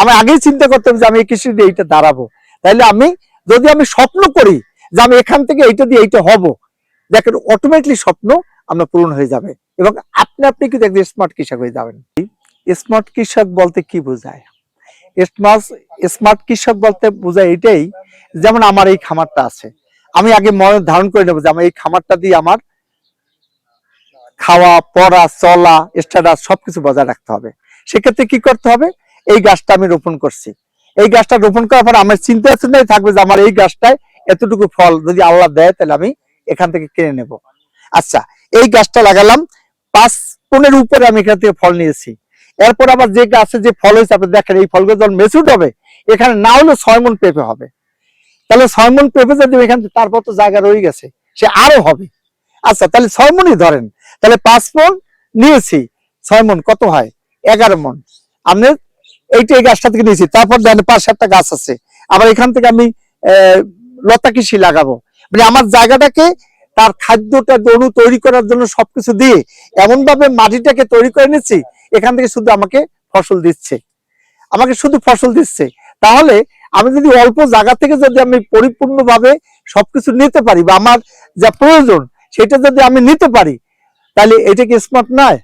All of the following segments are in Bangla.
আমি আগেই চিন্তা করতে হবে যে আমি এই কৃষি দিয়ে এইটা দাঁড়াবো। তাইলে আমি, যদি আমি স্বপ্ন করি যে আমি এখান থেকে এইটা দিয়ে এইটা হব, দেখেন অটোমেটিকলি স্বপ্ন আমরা পূরণ হয়ে যাবে। এবং আপনি আপনি কিন্তু একজন স্মার্ট কৃষক হয়ে যাবেন। স্মার্ট কৃষক বলতে কি বোঝায়? স্মার্ট স্মার্ট কৃষক বলতে বোঝায় এটাই, যেমন আমার এই খামারটা আছে। আমি আগে মনে, ধারণ করে নেব যে আমার এই খামারটা দিয়ে আমার খাওয়া, পড়া, চলা, স্ট্যাটাস সবকিছু বজায় রাখতে হবে। সেক্ষেত্রে কি করতে হবে? এই গাছটা আমি রোপণ করছি। এই গাছটা রোপণ করার পর আমার চিন্তা চিন্তাই থাকবে যে আমার এই গাছটায় এতটুকু ফল যদি আল্লাহ দেয়, তাহলে আমি এখান থেকে কিনে নেব। আচ্ছা এই গাছটা লাগালাম, পাঁচ পনেরো উপরে আমি এখান থেকে ফল নিয়েছি। এরপর আবার যে গাছে যে ফল হয়েছে, আপনি দেখেন এই ফলগুলো যখন মেচুট হবে, এখানে না হলে ছয় মন পেঁপে হবে। তাহলে ছয় মন পেঁপে যদি এখান থেকে, তারপর তো জায়গা রয়ে গেছে, সে আরও হবে। আচ্ছা তাহলে ছয় মনই ধরেন, তাহলে পাঁচ মন নিয়েছি। ছয় মন কত হয়? এগারো মন আপনি এইটা এই গাছটা থেকে নিয়েছি। তারপর দেখেন পাঁচ সাতটা গাছ আছে। আবার এখান থেকে আমি লতা কৃষি লাগাবো। মানে আমার জায়গাটাকে, তার খাদ্যটা দনু তৈরি করার জন্য সবকিছু দিয়ে এমন ভাবে মাটিটাকে তৈরি করে নিচ্ছি, এখান থেকে শুধু আমাকে ফসল দিচ্ছে। আমাকে শুধু ফসল দিচ্ছে। তাহলে আমি যদি অল্প জায়গা থেকে যদি আমি পরিপূর্ণভাবে সবকিছু নিতে পারি বা আমার যা প্রয়োজন, সেটা যদি আমি নিতে পারি, তাহলে এটা কি স্মার্ট নয়?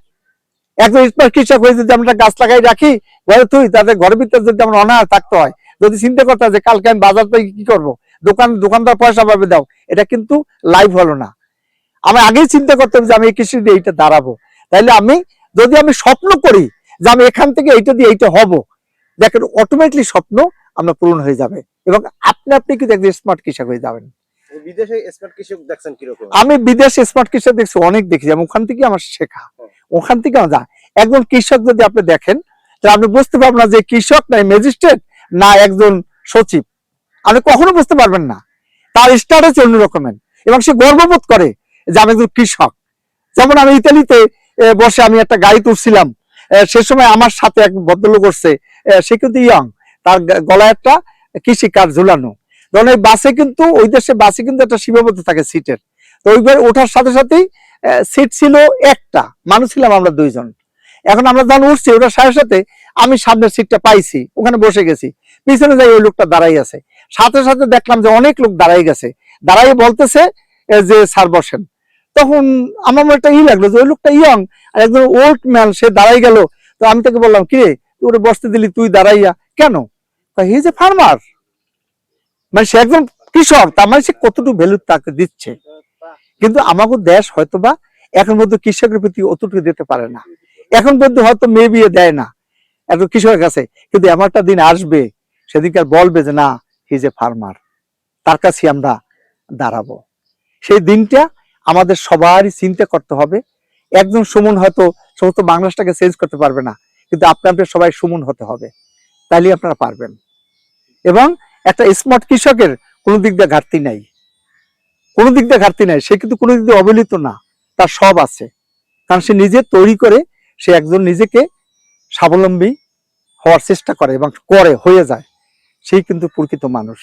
একজন স্মার্ট কৃষক হয়ে যদি আমরা গাছ লাগাই রাখি ঘরে তুই তাদের ঘরের ভিতরে যদি আমার অনাহার থাকতে হয় যদি চিন্তা করতে যে কালকে আমি বাজার থেকে কি করব দোকান দোকানদার পয়সা পাবে দাও এটা কিন্তু লাইভ হলো না। আমি আগেই চিন্তা করতে হবে যে আমি এই কৃষি দিয়ে এইটা দাঁড়াবো। তাইলে আমি যদি আমি স্বপ্ন করি যে আমি এখান থেকে এইটা দিয়ে এইটা হব দেখেন অটোমেটিকলি স্বপ্ন আমরা পূরণ হয়ে যাবে এবং আপনি আপনি কিন্তু একজন স্মার্ট কৃষক হয়ে যাবেন। বিদেশে স্মার্ট কৃষক দেখছেন কীরকম? আমি বিদেশে স্মার্ট কৃষক দেখছি অনেক দেখি আমি ওখান থেকে আমার শেখা। ওখান থেকে আমার যা একজন কৃষক যদি আপনি দেখেন, তাহলে আপনি বুঝতে পারবেন না যে কৃষক নাই ম্যাজিস্ট্রেট, না একজন সচিব। আপনি কখনো বুঝতে পারবেন না। তার স্ট্যাটাস অন্য রকমের এবং সে গর্ববোধ করে যে আমি একজন কৃষক। যেমন আমি ইতালিতে বসে আমি একটা গাড়ি তুলছিলাম। সে সময় আমার সাথে এক ভদ্রলোক করছে সে কিন্তু ইয়ং তার গলায় একটা কৃষি কার্ড ঝুলানো। ধরুন বাসে কিন্তু, ওই দেশে বাসে কিন্তু একটা সীমাবদ্ধ থাকে সিটের তো ওইবার ওঠার সাথে সাথেই সিট ছিল একটা। মানুষ ছিলাম আমরা দুইজন। এখন আমরা যখন উঠছি, ওটার সাথে সাথে আমি সামনের সিটটা পাইছি, ওখানে বসে গেছি। পিছনে যাই ওই লোকটা দাঁড়াই আছে। সাথে সাথে দেখলাম যে অনেক লোক দাঁড়াই গেছে। দাঁড়াই বলতেছে যে স্যার বসেন। তখন আমার মনে একটা ই লাগল যে ওই লোকটা ইয়ং আর একজন ওল্ড ম্যান সে দাঁড়াই গেল। তো আমি তাকে বললাম, কিরে, তুই ওরে বসতে দিলি, তুই দাঁড়াইয়া। কেন? তা হি যে ফার্মার মানে সে একজন কৃষক, তার মানে সে কতটুকু ভ্যালু তাকে দিচ্ছে? কিন্তু আমাকে দেশ হয়তোবা এখন পর্যন্ত কৃষকের প্রতি অতটুকু দিতে পারে না। এখন পর্যন্ত হয়তো মেয়ে বিয়ে দেয় না। একজন কৃষকের কাছে, কিন্তু এমন একটা দিন আসবে সেদিনকার বলবে যে না হিজ এ ফার্মার তার কাছে আমরা দাঁড়াবো। সেই দিনটা আমাদের সবারই চিন্তা করতে হবে। একজন সুমন হয়তো সমস্ত বাংলাদেশটাকে চেঞ্জ করতে পারবে না, কিন্তু আপনি আপনার সবাই সুমন হতে হবে। তাহলে আপনারা পারবেন। এবং একটা স্মার্ট কৃষকের কোনো দিক দিয়ে ঘাটতি নাই। কোনো দিক দিয়ে ঘাটতি নাই, সে কিন্তু কোনো দিক দিয়ে অবহেলিত না, তার সব আছে। কারণ সে নিজে তৈরি করে, সে একজন নিজেকে স্বাবলম্বী হওয়ার চেষ্টা করে এবং করে, হয়ে যায়। সেই কিন্তু প্রকৃত মানুষ।